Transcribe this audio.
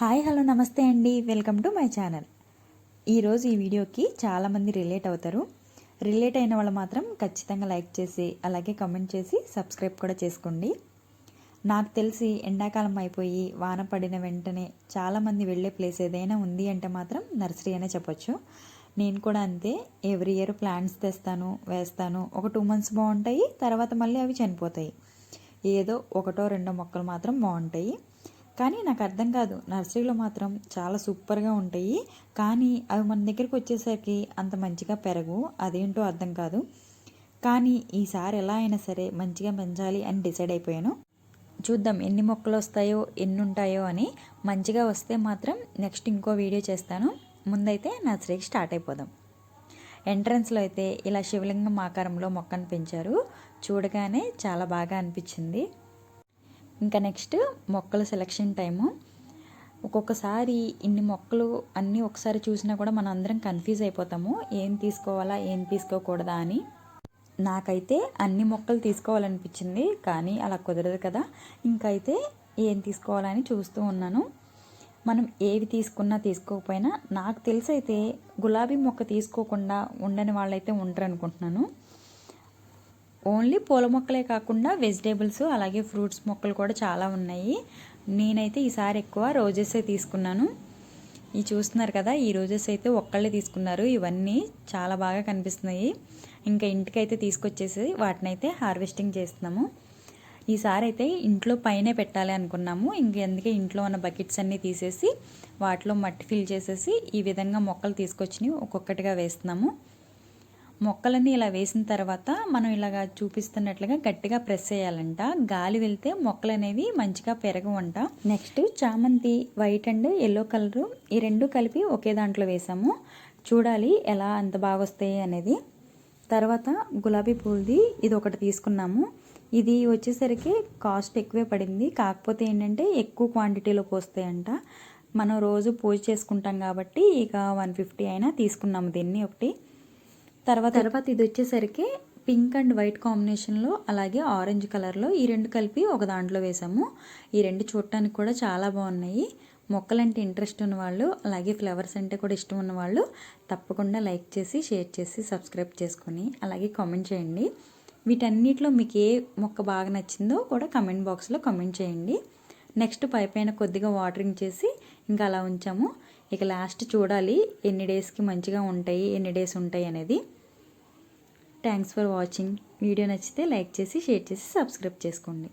Hi hello namaste అండి. Welcome to my channel. ఈరోజు ఈ వీడియోకి చాలామంది రిలేట్ అవుతారు. రిలేట్ అయిన వాళ్ళు మాత్రం ఖచ్చితంగా లైక్ చేసి అలాగే కమెంట్ చేసి సబ్స్క్రైబ్ కూడా చేసుకోండి. నాకు తెలిసి ఎండాకాలం అయిపోయి వాన పడిన వెంటనే చాలామంది వెళ్ళే ప్లేస్ ఏదైనా ఉంది అంటే మాత్రం నర్సరీ అనే చెప్పొచ్చు. నేను కూడా అంతే. ఎవ్రీ ఇయర్ ప్లాంట్స్ తెస్తాను వేస్తాను. ఒక టూ మంత్స్ బాగుంటాయి తర్వాత మళ్ళీ అవి చనిపోతాయి. ఏదో ఒకటో రెండో మొక్కలు మాత్రం బాగుంటాయి. కానీ నాకు అర్థం కాదు. నర్సరీలో మాత్రం చాలా సూపర్గా ఉంటాయి. కానీ అవి మన దగ్గరికి వచ్చేసరికి అంత మంచిగా పెరగవు. అదేంటో అర్థం కాదు. కానీ ఈసారి ఎలా అయినా సరే మంచిగా పెంచాలి అని డిసైడ్ అయిపోయాను. చూద్దాం ఎన్ని మొక్కలు వస్తాయో ఎన్ని ఉంటాయో అని. మంచిగా వస్తే మాత్రం నెక్స్ట్ ఇంకో వీడియో చేస్తాను. ముందైతే నర్సరీకి స్టార్ట్ అయిపోదాం. ఎంట్రన్స్లో అయితే ఇలా శివలింగం ఆకారంలో మొక్కను పెంచారు. చూడగానే చాలా బాగా అనిపించింది. ఇంకా నెక్స్ట్ మొక్కల సెలక్షన్ టైము ఒక్కొక్కసారి ఇన్ని మొక్కలు అన్నీ ఒకసారి చూసినా కూడా మనం అందరం కన్ఫ్యూజ్ అయిపోతాము. ఏం తీసుకోవాలా ఏం తీసుకోకూడదా అని. నాకైతే అన్ని మొక్కలు తీసుకోవాలనిపించింది కానీ అలా కుదరదు కదా. ఇంకైతే ఏం తీసుకోవాలని చూస్తూ ఉన్నాను. మనం ఏవి తీసుకున్నా తీసుకోకపోయినా నాకు తెలిసైతే గులాబీ మొక్క తీసుకోకుండా ఉండని వాళ్ళైతే ఉంటారు అనుకుంటున్నాను ఓన్లీ పూల మొక్కలే కాకుండా వెజిటేబుల్స్ అలాగే ఫ్రూట్స్ మొక్కలు కూడా చాలా ఉన్నాయి. నేనైతే ఈసారి ఎక్కువ రోజెసే తీసుకున్నాను. ఈ చూస్తున్నారు కదా ఈ రోజెస్ అయితే ఒక్కళ్ళే తీసుకున్నారు. ఇవన్నీ చాలా బాగా కనిపిస్తున్నాయి. ఇంకా ఇంటికైతే తీసుకొచ్చేసి వాటిని అయితే హార్వెస్టింగ్ చేస్తున్నాము. ఈసారి అయితే ఇంట్లో పైనే పెట్టాలి అనుకున్నాము. ఇంకెందుకే ఇంట్లో ఉన్న బకెట్స్ అన్నీ తీసేసి వాటిలో మట్టి ఫిల్ చేసేసి ఈ విధంగా మొక్కలు తీసుకొచ్చినవి ఒక్కొక్కటిగా వేస్తున్నాము. మొక్కలన్నీ ఇలా వేసిన తర్వాత మనం ఇలాగా చూపిస్తున్నట్లుగా గట్టిగా ప్రెస్ చేయాలంట. గాలి వెళ్తే మొక్కలు అనేవి మంచిగా పెరగవంట. నెక్స్ట్ చామంతి వైట్ అండ్ ఎల్లో కలరు ఈ రెండు కలిపి ఒకే దాంట్లో వేసాము. చూడాలి ఎలా అంత బాగా వస్తాయి అనేది. తర్వాత గులాబీ పూలది ఇది ఒకటి తీసుకున్నాము. ఇది వచ్చేసరికి కాస్ట్ ఎక్కువే పడింది. కాకపోతే ఏంటంటే ఎక్కువ క్వాంటిటీలో పోస్తాయంట. మనం రోజు పూజ చేసుకుంటాం కాబట్టి ఇక వన్ ఫిఫ్టీ అయినా తీసుకున్నాము. దీన్ని ఒకటి. తర్వాత తర్వాత ఇది వచ్చేసరికి పింక్ అండ్ వైట్ కాంబినేషన్లో అలాగే ఆరెంజ్ కలర్లో ఈ రెండు కలిపి ఒక దాంట్లో వేసాము. ఈ రెండు చూడటానికి కూడా చాలా బాగున్నాయి. మొక్కలంటే ఇంట్రెస్ట్ ఉన్నవాళ్ళు అలాగే ఫ్లవర్స్ అంటే కూడా ఇష్టం ఉన్నవాళ్ళు తప్పకుండా లైక్ చేసి షేర్ చేసి సబ్స్క్రైబ్ చేసుకొని అలాగే కామెంట్ చేయండి. వీటన్నిటిలో మీకు ఏ మొక్క బాగా నచ్చిందో కూడా కమెంట్ బాక్స్లో కమెంట్ చేయండి. నెక్స్ట్ పైపైన కొద్దిగా వాటరింగ్ చేసి ఇంకా అలా ఉంచాము. ఇక లాస్ట్ చూడాలి ఎన్ని డేస్కి మంచిగా ఉంటాయి ఎన్ని డేస్ ఉంటాయి అనేది. థ్యాంక్స్ ఫర్ వాచింగ్ వీడియో నచ్చితే లైక్ చేసి షేర్ చేసి సబ్స్క్రైబ్ చేసుకోండి.